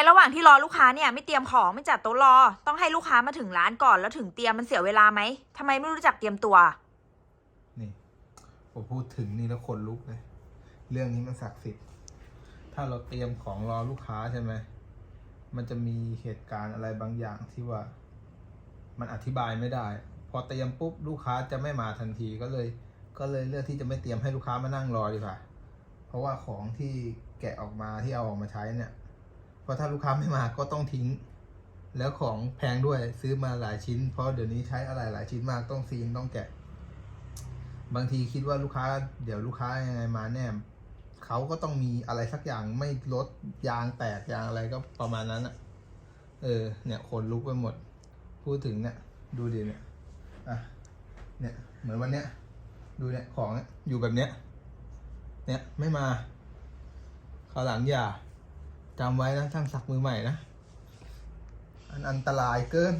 มระหว่างที่รอลูกค้าเนี่ยไม่เตรียมของไม่จัดโต๊ะรอ ต้องให้ลูกค้ามาถึงร้านก่อนแล้วถึงเตรียมมันเสียเวลาไหมทำไมไม่รู้จักเตรียมตัว นี่ผมพูดถึงนี่แล้วขนลุกเลย เรื่องนี้มันศักดิ์สิทธิ์ ถ้าเราเตรียมของรอลูกค้าใช่ไหม มันจะมีเหตุการณ์อะไรบางอย่างที่ว่า มันอธิบายไม่ได้ พอเตรียมปุ๊บลูกค้าจะไม่มาทันทีก็เลย ก็เลยเลือกที่จะไม่เตรียมให้ลูกค้ามานั่งรอดีกว่า เพราะว่าของที่แกะออกมาที่เอาออกมาใช้เนี่ย ราะถ้าลูกค้าไม่มาก็ต้องทิ้ง แล้วของแพงด้วยซื้อมาหลายชิ้น เพราะเดี๋ยวนี้ใช้อะไรหลายชิ้นมากต้องซีนต้องแกะ บางทีคิดว่าลูกค้า เดี๋ยวลูกค้ายังไงมาแน่เขาก็ต้องมีอะไรสักอย่างไม่ลดยางแตกยางอะไรก็ประมาณนั้นอะเออ เนี่ยขนลุกไปหมด พูดถึงเนี่ย ดูดิเนี่ยอะเนี่ย เหมือนวันเนี้ยดูเนี่ยของอยู่แบบเนี้ยเนี่ยไม่มาคราวหลังอย่า จำไว้นะช่างสักมือใหม่นะ อันอันตรายเกิน